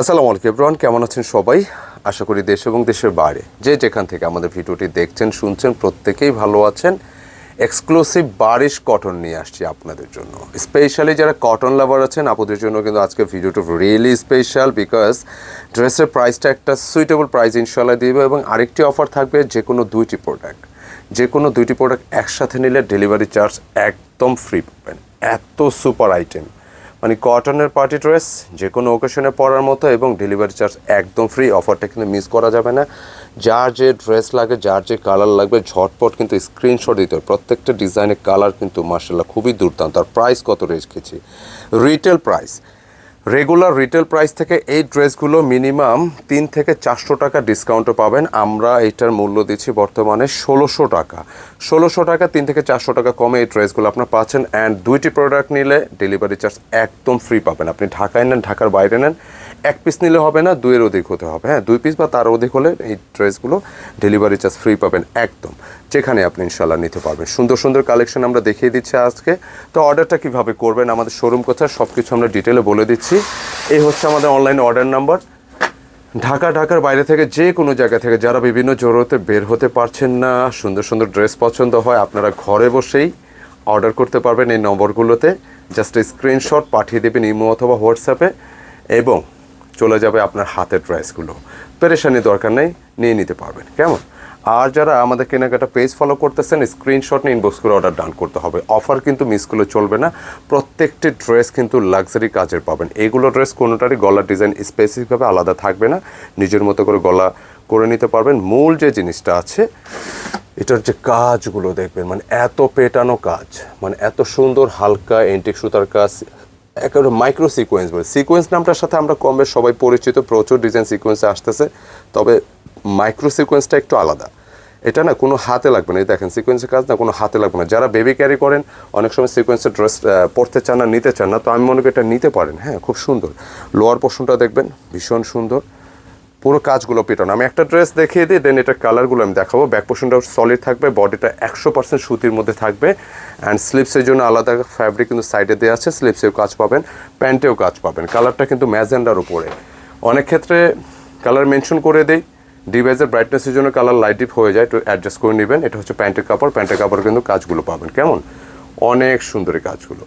আসসালামু আলাইকুম এভরিওয়ান, কেমন আছেন সবাই? আশা করি দেশ এবং দেশের বাইরে যে যেখান থেকে আমাদের ভিডিওটি দেখছেন, শুনছেন, প্রত্যেকেই ভালো আছেন। এক্সক্লুসিভ বারিশ কটন নিয়ে আসছি আপনাদের জন্য। স্পেশালি যারা কটন লাভার আছেন, আপনাদের জন্য কিন্তু আজকে ভিডিওটা রিয়েলি স্পেশাল বিকজ ড্রেসের প্রাইসটা একটা সুইটেবল প্রাইস ইনশাল্লাহ দিবে এবং আরেকটি অফার থাকবে যে কোনো দুইটি প্রোডাক্ট যে কোনো দুইটি প্রোডাক্ট একসাথে নিলে ডেলিভারি চার্জ একদম ফ্রি পাবেন। এত সুপার আইটেম মানে কটনের পার্টি ড্রেস যে কোনো ওকেশনে পরার মতো এবং ডেলিভারি চার্জ একদম ফ্রি অফারটা কিন্তু মিস করা যাবে না। যার যে ড্রেস লাগে, যার যে কালার লাগবে, ঝটপট কিন্তু স্ক্রিনশট দিতে হবে। প্রত্যেকটা ডিজাইনের কালার কিন্তু মার্শাল্লাহ খুবই দুর্দান্ত। আর প্রাইস কত রেখেছি retail price regular retail price থেকে এই ড্রেসগুলো মিনিমাম তিন থেকে চারশো টাকা ডিসকাউন্টও পাবেন। আমরা এইটার মূল্য দিচ্ছি বর্তমানে ষোলোশো টাকা। ষোলোশো টাকা, তিন থেকে চারশো টাকা কমে এই ড্রেসগুলো আপনার পাচ্ছেন। অ্যান্ড দুইটি প্রোডাক্ট নিলে ডেলিভারি চার্জ একদম ফ্রি পাবেন। আপনি ঢাকায় নেন, ঢাকার বাইরে নেন, এক পিস নিলে হবে না, দুইয়ের অধিক হতে হবে। হ্যাঁ দুই পিস বা তার অধিক হলে এই ড্রেসগুলো ডেলিভারি চার্জ ফ্রি পাবেন একদম। যেখানে আপনি ইনশাল্লাহ নিতে পারবেন। সুন্দর সুন্দর কালেকশন আমরা দেখিয়ে দিচ্ছি আজকে। তো অর্ডারটা কীভাবে করবেন, আমাদের শোরুম কোথায় সব কিছু আমরা ডিটেলে বলে দিচ্ছি। এই হচ্ছে আমাদের অনলাইন অর্ডার নাম্বার ঢাকা, ঢাকার বাইরে থেকে যে কোনো জায়গা থেকে যারা বিভিন্ন জরুরতে বের হতে পারছেন না, সুন্দর সুন্দর ড্রেস পছন্দ হয়, আপনারা ঘরে বসেই অর্ডার করতে পারবেন এই নম্বরগুলোতে। জাস্ট স্ক্রিনশট পাঠিয়ে দেবেন ইমো অথবা হোয়াটসঅ্যাপে এবং চলে যাবে আপনার হাতের ড্রেসগুলো। পেরেশানি দরকার নেই, নিয়ে নিতে পারবেন। কেমন? আর যারা আমাদের কেনাকাটা পেজ ফলো করতেছেন স্ক্রিনশট নিয়ে ইনবক্স করে অর্ডার ডান করতে হবে। অফার কিন্তু মিস করলে চলবে না। প্রত্যেকটি ড্রেস কিন্তু লাক্সারি কাজের পাবেন। এইগুলো ড্রেস কোনোটারই গলার ডিজাইন স্পেসিফিকভাবে আলাদা থাকবে না। নিজের মতো করে গলা করে নিতে পারবেন। মূল যে জিনিসটা আছে, এটার যে কাজগুলো দেখবেন মানে এত পেটানো কাজ মানে এত সুন্দর হালকা এন্টিক সুতার কাজ একেবারে মাইক্রো সিকোয়েন্স বলে। সিকোয়েন্স নামটার সাথে আমরা কম বেশ সবাই পরিচিত, প্রচুর ডিজাইন সিকোয়েন্সে আসতেছে, তবে মাইক্রো সিকোয়েন্সটা একটু আলাদা। এটা না কোনো হাতে লাগবে না। এই দেখেন সিকোয়েন্সের কাজ না কোনো হাতে লাগবে না। যারা বেবি ক্যারি করেন, অনেক সময় সিকোয়েন্সের ড্রেস পরতে চান না, নিতে চান না, তো আমি মনে করি এটা নিতে পারেন। হ্যাঁ খুব সুন্দর। লোয়ার পোর্শনটা দেখবেন, ভীষণ সুন্দর। পুরো কাজগুলো পেটানো। আমি একটা ড্রেস দেখিয়ে দিই দেন এটার কালারগুলো আমি দেখাবো। ব্যাক পোর্শনটা সলিড থাকবে বডিটা একশো পার্সেন্ট সুতির মধ্যে থাকবে। অ্যান্ড স্লিপসের জন্য আলাদা ফ্যাব্রিক কিন্তু সাইডে দেওয়া আছে স্লিপসেও কাজ পাবেন প্যান্টেও কাজ পাবেন। কালারটা কিন্তু ম্যাজেন্ডার উপরে। অনেক ক্ষেত্রে কালার মেনশন করে দেই ডিভাইসের ব্রাইটনেসের জন্য কালার লাইট ডিপ হয়ে যায়, একটু অ্যাডজাস্ট করে নেবেন। এটা হচ্ছে প্যান্টের কাপড় প্যান্টের কাপড় কিন্তু কাজগুলো পাবেন। কেমন? অনেক সুন্দরী কাজগুলো।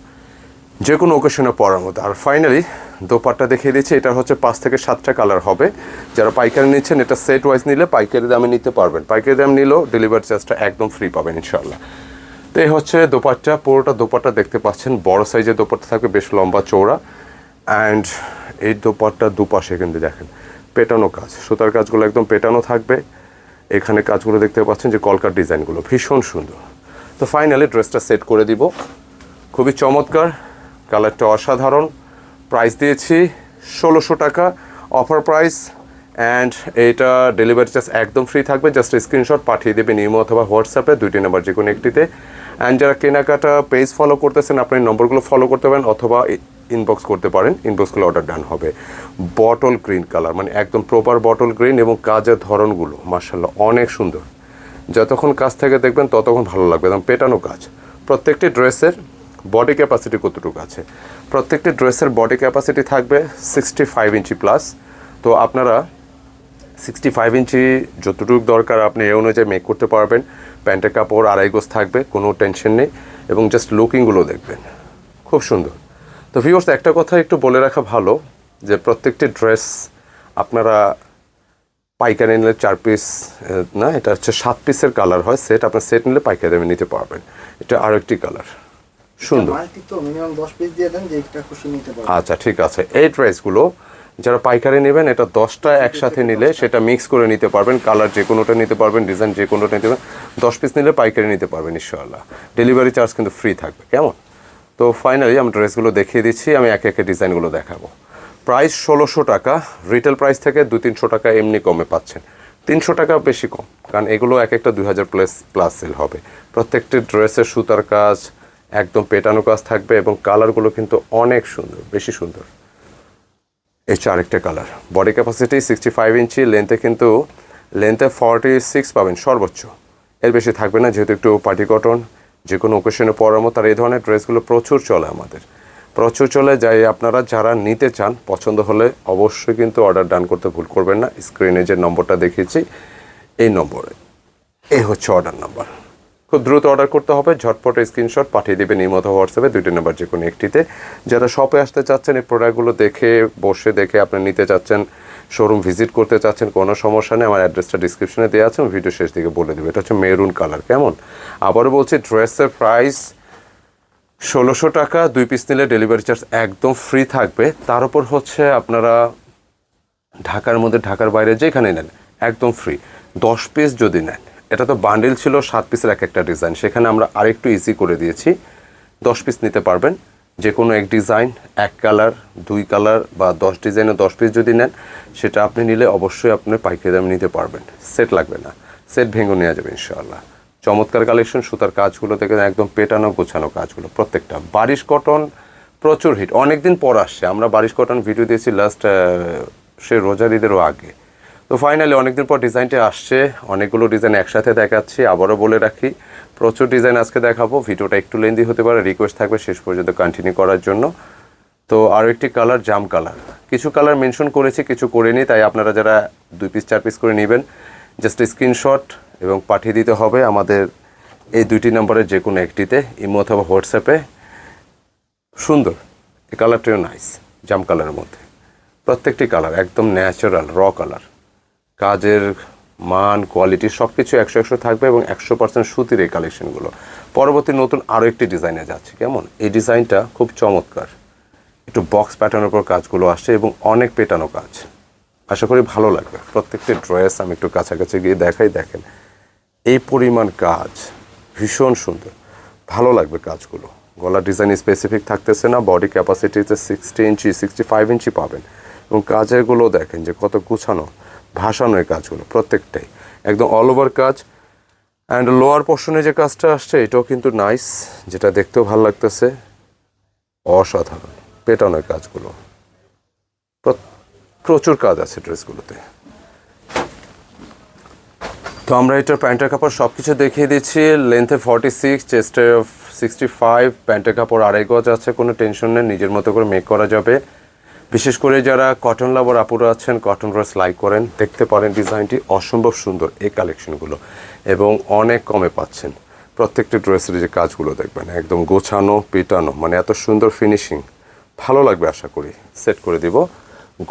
যে কোনো ওকেশনে পরার মতো। আর ফাইনালি দোপাট্টা দেখিয়ে দিচ্ছি এটা হচ্ছে পাঁচ থেকে সাতটা কালার হবে। যারা পাইকারি নিচ্ছেন, এটা সেট ওয়াইজ নিলে পাইকারি দামে নিতে পারবেন। পাইকারি দাম নিলেও ডেলিভারি চার্জটা একদম ফ্রি পাবেন ইনশাল্লাহ তো এই হচ্ছে দোপাট্টা, পুরোটা দোপাট্টা দেখতে পাচ্ছেন। বড় সাইজের দোপাট্টা থাকবে, বেশ লম্বা চৌড়া অ্যান্ড এই দোপাট্টা দুপাশে কিন্তু দেখেন, পেটানো কাজ। সুতার কাজগুলো একদম পেটানো থাকবে। এখানে কাজগুলো দেখতে পাচ্ছেন যে কলকার ডিজাইনগুলো, ভীষণ সুন্দর। তো ফাইনালি ড্রেসটা সেট করে দিব। খুবই চমৎকার, কালারটা অসাধারণ। প্রাইস দিয়েছি ষোলোশো টাকা অফার প্রাইস অ্যান্ড এইটা ডেলিভারি চার্জ একদম ফ্রি থাকবে। জাস্ট স্ক্রিনশট পাঠিয়ে দেবেন ইমো অথবা হোয়াটসঅ্যাপে দুইটি নাম্বার যে কোনো একটিতে। অ্যান্ড যারা কেনাকাটা পেজ ফলো করতেছেন, আপনি নম্বরগুলো ফলো করতে পারেন অথবা ইনবক্স করতে পারেন। ইনবক্সগুলো অর্ডার ডান হবে। বটল গ্রিন কালার মানে একদম প্রপার বটল গ্রিন এবং কাজের ধরনগুলো মার্শাল্লাহ অনেক সুন্দর। যতক্ষণ কাজ থেকে দেখবেন, ততক্ষণ ভালো লাগবে। একদম পেটানো কাজ। প্রত্যেকটি ড্রেসের বডি ক্যাপাসিটি কতটুকু আছে? প্রত্যেকটি ড্রেসের বডি ক্যাপাসিটি থাকবে সিক্সটি ফাইভ ইঞ্চি প্লাস তো আপনারা সিক্সটি ফাইভ ইঞ্চি যতটুকু দরকার আপনি এ অনুযায়ী মেক করতে পারবেন। প্যান্টের কাপড়, আড়াই গোজ থাকবে, কোনো টেনশন নেই। এবং জাস্ট লুকিংগুলো দেখবেন। খুব সুন্দর। তো ভিউয়ার্স একটা কথা একটু বলে রাখা ভালো, যে প্রত্যেকটি ড্রেস আপনারা পাইকারি নিলে চার পিস না, এটা হচ্ছে সাত পিসের কালার হয়। সেট আপনার সেট নিলে পাইকারি নিতে পারবেন। এটা আরও একটি কালার সুন্দর। আচ্ছা ঠিক আছে। এই ড্রেসগুলো যারা পাইকারি নেবেন এটা দশটা একসাথে নিলে সেটা মিক্স করে নিতে পারবেন কালার যে কোনোটা নিতে পারবেন ডিজাইন যে কোনোটা নিতে পারবেন দশ পিস নিলে পাইকারি নিতে পারবেন ইনশাআল্লাহ। ডেলিভারি চার্জ কিন্তু ফ্রি থাকবে কেমন? তো ফাইনালি আমি ড্রেসগুলো দেখিয়ে দিচ্ছি আমি একে একে ডিজাইনগুলো দেখাবো। প্রাইস ষোলোশো টাকা রিটেল প্রাইস থেকে দু তিনশো টাকা এমনি কমে পাচ্ছেন। তিনশো টাকা বেশি কম কারণ এগুলো এক একটা দুই হাজার প্লাস প্লাস সেল হবে। প্রত্যেকটি ড্রেসের সুতার কাজ একদম পেটানো কাজ থাকবে এবং কালারগুলো কিন্তু অনেক সুন্দর, বেশি সুন্দর। হচ্ছে আরেকটা colour. Body capacity sixty five inch লেন্থে কিন্তু লেন্থে ফর্টি সিক্স পাবেন সর্বোচ্চ। এর বেশি থাকবে না, যেহেতু একটু পার্টি কটন যে কোনো ওকেশনে পরার মতো। আর এই ধরনের ড্রেসগুলো প্রচুর চলে আমাদের। প্রচুর চলে যাই আপনারা যারা নিতে চান, পছন্দ হলে অবশ্যই কিন্তু অর্ডার ডান করতে ভুল করবেন না। স্ক্রিনে যে নম্বরটা দেখিয়েছি, এই নম্বরে। এই হচ্ছে অর্ডার নাম্বার খুব দ্রুত অর্ডার করতে হবে, ঝটপট স্ক্রিনশট পাঠিয়ে দেবেন, এই মতো হোয়াটসঅ্যাপে, দুইটি নাম্বার যে কোনো একটিতে। যারা শপে আসতে চাচ্ছেন, এই প্রোডাক্টগুলো দেখে, বসে দেখে আপনি নিতে চাচ্ছেন শোরুম ভিজিট করতে চাচ্ছেন, কোনো সমস্যা নেই, আমার অ্যাড্রেসটা ডিসক্রিপশনে দেওয়া আছে, আমি ভিডিও শেষ দিকে বলে দেবো। এটা হচ্ছে মেরুন কালার কেমন? আবারও বলছি ড্রেসের প্রাইস ষোলোশো টাকা, দুই পিস নিলে ডেলিভারি চার্জ একদম ফ্রি থাকবে। তার উপর হচ্ছে আপনারা ঢাকার মধ্যে, ঢাকার বাইরে যেখানে নেন, একদম ফ্রি দশ পিস যদি নেন এটা তো বান্ডিল ছিল, সাত পিসের এক একটা ডিজাইন সেখানে আমরা আরেকটু ইজি করে দিয়েছি। দশ পিস নিতে পারবেন। যে কোনো এক ডিজাইন এক কালার দুই কালার বা দশ ডিজাইনে দশ পিস যদি নেন, সেটা আপনি নিলে অবশ্যই আপনি পাইকারি দামে নিতে পারবেন। সেট লাগবে না। সেট ভেঙে নেওয়া যাবে, ইনশাআল্লাহ। চমৎকার কালেকশন সুতার কাজগুলো থেকে একদম পেটানো, গোছানো কাজগুলো, প্রত্যেকটা। বারিশ কটন প্রচুর হিট অনেক দিন পর আসছে। আমরা বারিশ কটন ভিডিও দিয়েছি লাস্ট সে রোজার ঈদেরও আগে। তো ফাইনালি অনেকদিন পর ডিজাইনটা আসছে, অনেকগুলো ডিজাইন একসাথে দেখাচ্ছি, আবারও বলে রাখি, প্রচুর ডিজাইন আজকে দেখাবো, ভিডিওটা একটু লেন্দি হতে পারে রিকোয়েস্ট থাকবে, শেষ পর্যন্ত কন্টিনিউ করার জন্য। তো আরও একটি কালার জাম কালার কিছু কালার মেনশন করেছি, কিছু করিনি, তাই আপনারা যারা দুই পিস চার পিস করে নেবেন জাস্ট স্ক্রিনশট এবং পাঠিয়ে দিতে হবে আমাদের এই দুইটি নম্বরের যে কোনো একটিতে, ইমো অথবা হোয়াটসঅ্যাপে। সুন্দর, এই কালারটিও নাইস জাম কালারের মধ্যে। প্রত্যেকটি কালার একদম ন্যাচারাল র কালার কাজের মান কোয়ালিটি সব কিছু একশো একশো থাকবে এবং একশো পার্সেন্ট সুতির এই কালেকশনগুলো পরবর্তী নতুন আরও একটি ডিজাইনে যাচ্ছে, কেমন? এই ডিজাইনটা খুব চমৎকার। একটু বক্স প্যাটার্নের উপর কাজগুলো আসছে এবং অনেক পেটানো কাজ। আশা করি ভালো লাগবে। প্রত্যেকটি ড্রেস আমি একটু কাছাকাছি গিয়ে দেখাই, দেখেন। এই পরিমাণ কাজ, ভীষণ সুন্দর। ভালো লাগবে কাজগুলো। গলার ডিজাইন স্পেসিফিক থাকতেছে না body ক্যাপাসিটিতে sixty inch sixty five inch পাবেন। এবং কাজেরগুলো দেখেন যে কত গুছানো। ভাসানো এই কাজগুলো, প্রত্যেকটাই। একদম অল ওভার কাজ। অ্যান্ড লোয়ার পোর্শনে যে কাজটা আসছে, এটাও কিন্তু নাইস যেটা দেখতেও ভালো লাগতেছে। অসাধারণ, পেটানোর কাজগুলো। প্রচুর কাজ আছে ড্রেসগুলোতে। তো আমরা এটার প্যান্টের কাপড় সব কিছু দেখিয়ে দিচ্ছি। লেন্থে ফর্টি সিক্স চেস্টে সিক্সটি ফাইভ প্যান্টের কাপড় আড়াই গজ আছে, কোনো টেনশন নেই, নিজের মতো করে মেক করা যাবে। বিশেষ করে যারা কটন লাভার আপুরা আছেন কটন ড্রেস লাইক করেন, দেখতে পারেন ডিজাইনটি অসম্ভব সুন্দর এই কালেকশনগুলো এবং অনেক কমে পাচ্ছেন। প্রত্যেকটি ড্রেসের যে কাজগুলো দেখবেন, একদম গোছানো, পেটানো মানে এত সুন্দর ফিনিশিং ভালো লাগবে আশা করি। সেট করে দিব।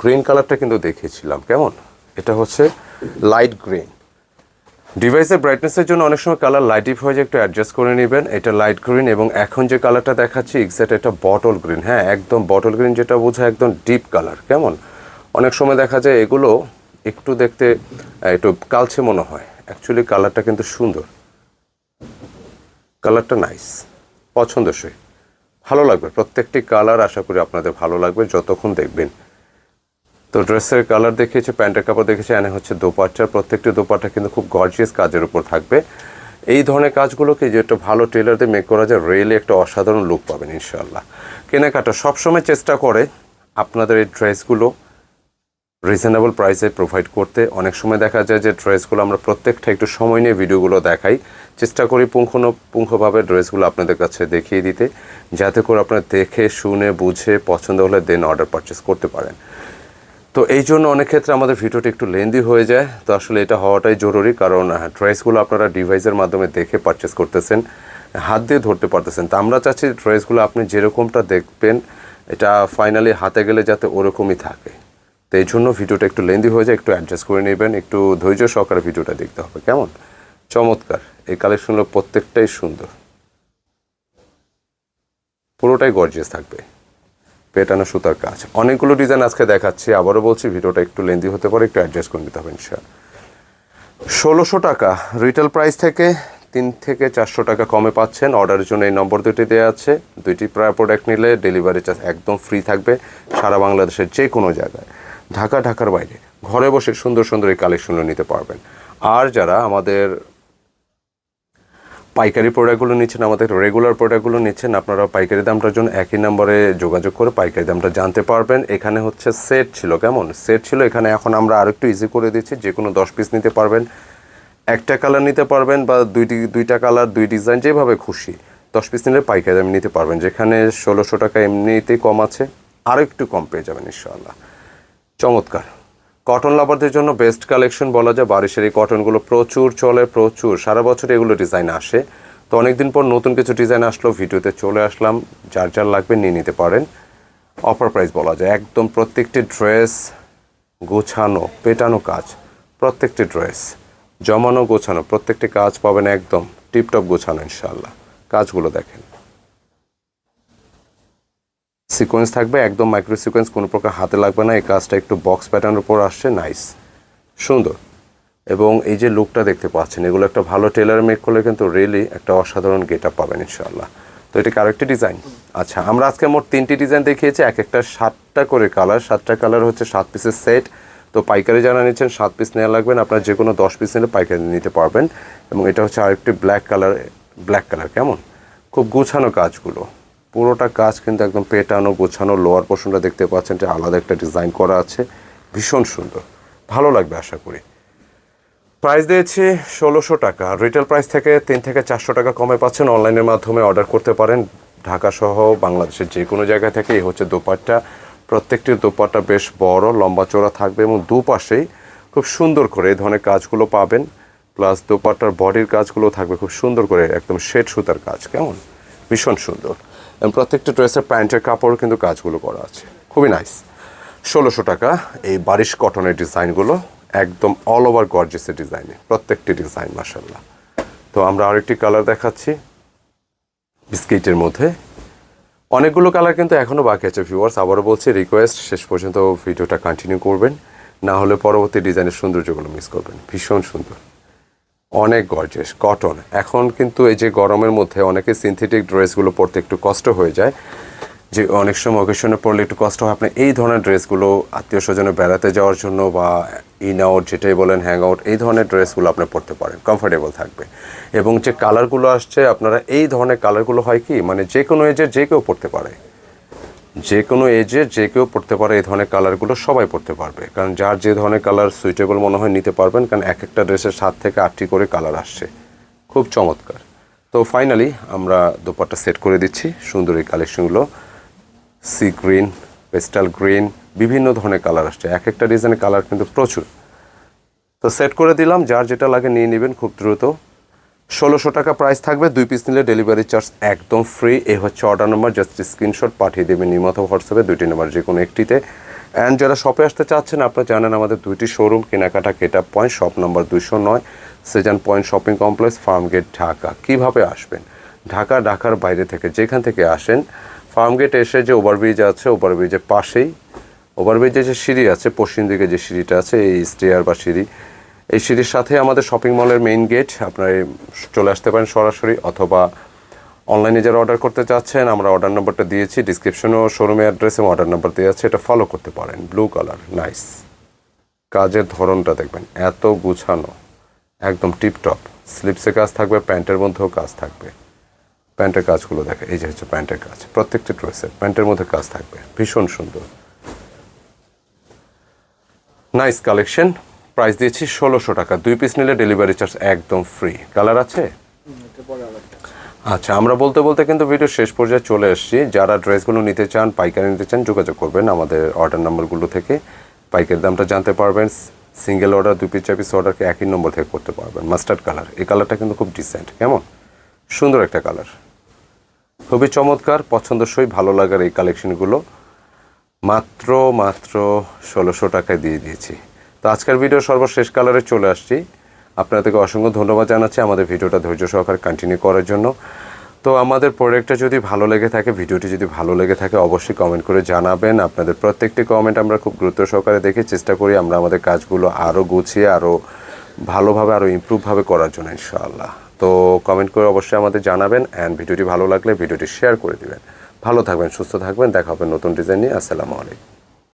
গ্রিন কালারটা কিন্তু দেখিয়েছিলাম, কেমন? এটা হচ্ছে লাইট গ্রিন ডিভাইসের ব্রাইটনেসের জন্য অনেক সময় কালার লাইট ডিপ হয়ে যায়, একটু অ্যাডজাস্ট করে নেবেন। এটা লাইট গ্রিন এবং এখন যে কালারটা দেখাচ্ছি এক্সাক্ট এটা বটল গ্রিন হ্যাঁ একদম বটল গ্রিন যেটা বোঝায় একদম ডিপ কালার কেমন? অনেক সময় দেখা যায় এগুলো একটু দেখতে একটু কালছে মনে হয়। অ্যাকচুয়ালি কালারটা কিন্তু সুন্দর। কালারটা নাইস পছন্দসই। ভালো লাগবে, প্রত্যেকটি কালার আশা করি আপনাদের ভালো লাগবে, যতক্ষণ দেখবেন। তো ড্রেসের কালার দেখিয়েছে, প্যান্টের কাপড় দেখেছে এনে হচ্ছে দোপাট্টার প্রত্যেকটি দোপাট্টা কিন্তু খুব গর্জিয়াস কাজের উপর থাকবে। এই ধরনের কাজগুলোকে যে একটা ভালো টেলার দিয়ে মেক করা যায় রেলে একটা অসাধারণ লুক পাবেন ইনশাল্লাহ কেনাকাটা সবসময় চেষ্টা করে আপনাদের এই ড্রেসগুলো রিজনেবল প্রাইসে প্রোভাইড করতে। অনেক সময় দেখা যায় যে ড্রেসগুলো আমরা প্রত্যেকটা একটু সময় নিয়ে ভিডিওগুলো দেখাই। চেষ্টা করি পুঙ্খানুপুঙ্খভাবে ড্রেসগুলো আপনাদের কাছে দেখিয়ে দিতে, যাতে করে আপনারা দেখে, শুনে, বুঝে, পছন্দ হলে দেন অর্ডার পারচেস করতে পারেন। তো এই জন্য অনেক ক্ষেত্রে আমাদের ভিডিওটা একটু লেন্দি হয়ে যায়। তো আসলে এটা হওয়াটাই জরুরি কারণ ড্রেসগুলো আপনারা ডিভাইসের মাধ্যমে দেখে পারচেস করতেছেন, হাত দিয়ে ধরতে পারতেছেন। তো আমরা চাচ্ছি ড্রেসগুলো আপনি যেরকমটা দেখবেন, এটা ফাইনালি হাতে গেলে যাতে ওরকমই থাকে। তো এই জন্য ভিডিওটা একটু লেন্দি হয়ে যায়, একটু অ্যাডজাস্ট করে নেবেন, একটু ধৈর্য সহকারে ভিডিওটা দেখতে হবে। কেমন? চমৎকার। এই কালেকশনগুলো প্রত্যেকটাই সুন্দর। পুরোটাই গর্জিয়াস থাকবে। পেটানো সুতার কাজ। অনেকগুলো ডিজাইন আজকে দেখাচ্ছি, আবারও বলছি, ভিডিওটা একটু লেন্দি হতে পারে, একটু অ্যাডজাস্ট করে নিতে হবে ষোলোশো টাকা রিটেল প্রাইস থেকে তিন থেকে চারশো টাকা কমে পাচ্ছেন। অর্ডারের জন্য এই নম্বর দুটি দেওয়া আছে। দুইটি প্রায় প্রোডাক্ট নিলে ডেলিভারি চার্জ একদম ফ্রি থাকবে সারা বাংলাদেশের যে কোনো জায়গায়। ঢাকা, ঢাকার বাইরে। ঘরে বসে সুন্দর সুন্দর এই কালেকশনগুলো নিতে পারবেন। আর যারা আমাদের পাইকারি প্রোডাক্টগুলো নিচ্ছেন, আমাদের রেগুলার প্রোডাক্টগুলো নিচ্ছেন আপনারা পাইকারি দামটার জন্য একই নম্বরে যোগাযোগ করে পাইকারি দামটা জানতে পারবেন। এখানে হচ্ছে সেট ছিল, কেমন? সেট ছিল, এখানে এখন আমরা আরেকটু ইজি করে দিচ্ছি যে কোনো দশ পিস নিতে পারবেন। একটা কালার নিতে পারবেন বা দুইটি, দুইটা কালার দুই ডিজাইন যেভাবে খুশি। দশ পিস নিলে পাইকারি দামে নিতে পারবেন, যেখানে ষোলোশো টাকা এমনিতেই কম আছে। আরও একটু কম পেয়ে যাবেন, ইনশাআল্লাহ। চমৎকার। কটন লাভারদের জন্য বেস্ট কালেকশন বলা যায়। বারিশের এই কটনগুলো প্রচুর চলে, প্রচুর। সারা বছর এগুলো ডিজাইন আসে। তো অনেকদিন পর নতুন কিছু ডিজাইন আসলো, ভিডিওতে চলে আসলাম। যার যার লাগবে নিয়ে নিতে পারেন। অফার প্রাইস বলা যায়। একদম প্রত্যেকটি ড্রেস গোছানো, পেটানো কাজ, প্রত্যেকটি ড্রেস, জমানো গোছানো, প্রত্যেকটি কাজ পাবেন একদম টিপটপ গোছানো ইনশাল্লাহ কাজগুলো দেখেন। সিকোয়েন্স থাকবে, একদম মাইক্রো সিকোয়েন্স কোনো প্রকার হাতে লাগবে না। এই কাজটা একটু বক্স প্যাটার্নের উপর আসছে নাইস সুন্দর। এবং এই যে লুকটা দেখতে পাচ্ছেন, এগুলো একটা ভালো টেলার মেক করলে কিন্তু রিয়েলি একটা অসাধারণ গেট আপ পাবেন ইনশাল্লাহ তো এটা আরেকটি ডিজাইন আচ্ছা আমরা আজকে মোট তিনটি ডিজাইন দেখিয়েছি, এক একটা সাতটা করে কালার সাতটা কালার হচ্ছে সাত পিসের সেট তো পাইকারি যারা নিচ্ছেন, সাত পিস নেওয়া লাগবেন আপনার যে কোনো দশ পিস নিলে পাইকারি নিতে পারবেন। এবং এটা হচ্ছে আরেকটি ব্ল্যাক কালার ব্ল্যাক কালার কেমন? খুব গুছানো কাজগুলো। পুরোটা কাজ কিন্তু একদম পেটানো, গোছানো লোয়ার পোর্শনটা দেখতে পাচ্ছেন যে আলাদা একটা ডিজাইন করা আছে। ভীষণ সুন্দর। ভালো লাগবে আশা করি। প্রাইস দিয়েছি ষোলোশো টাকা। রিটেল প্রাইস থেকে তিন থেকে চারশো টাকা কমে পাচ্ছেন। অনলাইনের মাধ্যমে অর্ডার করতে পারেন। ঢাকা সহ বাংলাদেশের যে কোনো জায়গা থেকে এই হচ্ছে দোপাট্টা। প্রত্যেকটি দোপাট্টা বেশ বড়, লম্বা চওড়া থাকবে এবং দুপাশেই খুব সুন্দর করে এই ধরনের কাজগুলো পাবেন। প্লাস দোপাট্টার বডির কাজগুলো থাকবে খুব সুন্দর করে একদম শেড সুতার কাজ। কেমন? ভীষণ সুন্দর। এবং প্রত্যেকটা ড্রেসের প্যান্টের কাপড় কিন্তু কাজগুলো করা আছে। খুবই নাইস ষোলোশো টাকা এই বারিশ কটনের ডিজাইনগুলো একদম অল ওভার গর্জেসের ডিজাইনে প্রত্যেকটি ডিজাইন মাসাল্লাহ তো আমরা আরেকটি কালার দেখাচ্ছি। বিস্কিটের মধ্যে। অনেকগুলো কালার কিন্তু এখনও বাকি আছে ভিউয়ার্স আবারও বলছি রিকোয়েস্ট শেষ পর্যন্ত ভিডিওটা কন্টিনিউ করবেন। না হলে পরবর্তী ডিজাইনের সৌন্দর্যগুলো মিস করবেন। ভীষণ সুন্দর। অনেক গর্জেস কটন এখন কিন্তু এই যে গরমের মধ্যে অনেকে সিনথেটিক ড্রেসগুলো পরতে একটু কষ্ট হয়ে যায়। যে অনেক সময় অকেশনে পড়লে একটু কষ্ট হয়। আপনি এই ধরনের ড্রেসগুলো আত্মীয় স্বজনে বেড়াতে যাওয়ার জন্য বা ইন আউট যেটাই বলেন হ্যাং আউট এই ধরনের ড্রেসগুলো আপনি পরতে পারেন। কমফোর্টেবল থাকবে। এবং যে কালারগুলো আসছে, আপনারা এই ধরনের কালারগুলো হয় কি? মানে যে কোনো এজের যে কেউ পরতে পারে। যে কোনো এজে যে কেউ পড়তে পারে, এই ধরনের কালারগুলো সবাই পড়তে পারবে। কারণ যার যে ধরনের কালার সুইটেবল মনে হয় নিতে পারবেন, কারণ এক একটা ড্রেসের সাত থেকে আটটি করে কালার আসছে। খুব চমৎকার। তো ফাইনালি আমরা দোপাট্টা সেট করে দিচ্ছি। সুন্দর এই কালেকশনগুলো সি গ্রিন পেস্টাল গ্রিন বিভিন্ন ধরনের কালার আসছে। এক একটা ডিজাইনের কালার কিন্তু প্রচুর। তো সেট করে দিলাম। যার যেটা লাগে নিয়ে নেবেন খুব দ্রুত। ষোলোশো টাকা প্রাইস থাকবে, দুই পিস নিলে ডেলিভারি চার্জ একদম ফ্রি এই হচ্ছে অর্ডার নাম্বার জাস্ট স্ক্রিনশট পাঠিয়ে দেবেন নিমত হোয়াটসঅ্যাপে দুইটি নাম্বার যে কোনো একটিতে। অ্যান্ড যারা শপে আসতে চাচ্ছেন, আপনারা জানেন আমাদের দুইটি শোরুম কেনাকাটা কেটা পয়েন্ট শপ নম্বর দুশো নয় Sezan point shopping complex Farmgate Dhaka কীভাবে আসবেন? ঢাকা ঢাকার বাইরে থেকে, যেখান থেকে আসেন ফার্মগেট এসে যে ওভারব্রিজ আছে ওভারব্রিজের পাশেই ওভারব্রিজে যে সিঁড়ি আছে, পশ্চিম দিকে যে সিঁড়িটা আছে, এই স্টেয়ার বা সিঁড়ি এই সিঁড়ির সাথে আমাদের শপিং মলের মেইন গেট আপনার চলে আসতে পারেন সরাসরি, অথবা অনলাইনে যারা অর্ডার করতে চাচ্ছেন, আমরা অর্ডার নাম্বারটা দিয়েছি ডিসক্রিপশনেও শোরুমের অ্যাড্রেসে অর্ডার নাম্বার দেওয়া আছে, এটা ফলো করতে পারেন। ব্লু কালার নাইস কাজের ধরনটা দেখবেন, এত গুছানো, একদম টিপটপ স্লিপসে কাজ থাকবে প্যান্টের মধ্যেও কাজ থাকবে। প্যান্টের কাজগুলো দেখে এই যে হচ্ছে প্যান্টের কাজ, প্রত্যেকটা ড্রেসের প্যান্টের মধ্যে কাজ থাকবে, ভীষণ সুন্দর। নাইস কালেকশন প্রাইস দিয়েছি ষোলোশো টাকা। দুই পিস নিলে ডেলিভারি চার্জ একদম ফ্রি কালার আছে? আচ্ছা আমরা বলতে বলতে কিন্তু ভিডিও শেষ পর্যায়ে চলে এসেছি। যারা ড্রেসগুলো নিতে চান, পাইকারি নিতে চান, যোগাযোগ করবেন আমাদের অর্ডার নাম্বারগুলো থেকে। পাইকারি দামটা জানতে পারবেন। সিঙ্গেল অর্ডার দুই পিস চার পিস অর্ডারকে একই নম্বর থেকে করতে পারবেন। মাস্টার্ড কালার এই কালারটা কিন্তু খুব ডিসেন্ট কেমন? সুন্দর একটা কালার খুবই চমৎকার, পছন্দসই, ভালো লাগার এই কালেকশনগুলো মাত্র মাত্র ষোলোশো টাকায় দিয়ে দিয়েছি। তো আজকের ভিডিও সর্বশেষ কালারে চলে আসছি। আপনাদেরকে অসংখ্য ধন্যবাদ জানাচ্ছি আমাদের ভিডিওটা ধৈর্য সহকারে কন্টিনিউ করার জন্য। তো আমাদের প্রোডাক্টটা যদি ভালো লেগে থাকে ভিডিওটি যদি ভালো লেগে থাকে, অবশ্যই কমেন্ট করে জানাবেন। আপনাদের প্রত্যেকটি কমেন্ট আমরা খুব গুরুত্ব সহকারে দেখে চেষ্টা করি আমরা আমাদের কাজগুলো আরও গুছিয়ে আরও ভালোভাবে আরও ইমপ্রুভভাবে করার জন্য ইনশাআল্লাহ। তো কমেন্ট করে অবশ্যই আমাদের জানাবেন অ্যান্ড ভিডিওটি ভালো লাগলে ভিডিওটি শেয়ার করে দিবেন। ভালো থাকবেন, সুস্থ থাকবেন, দেখা হবে নতুন ডিজাইন নিয়ে। আসসালামু আলাইকুম।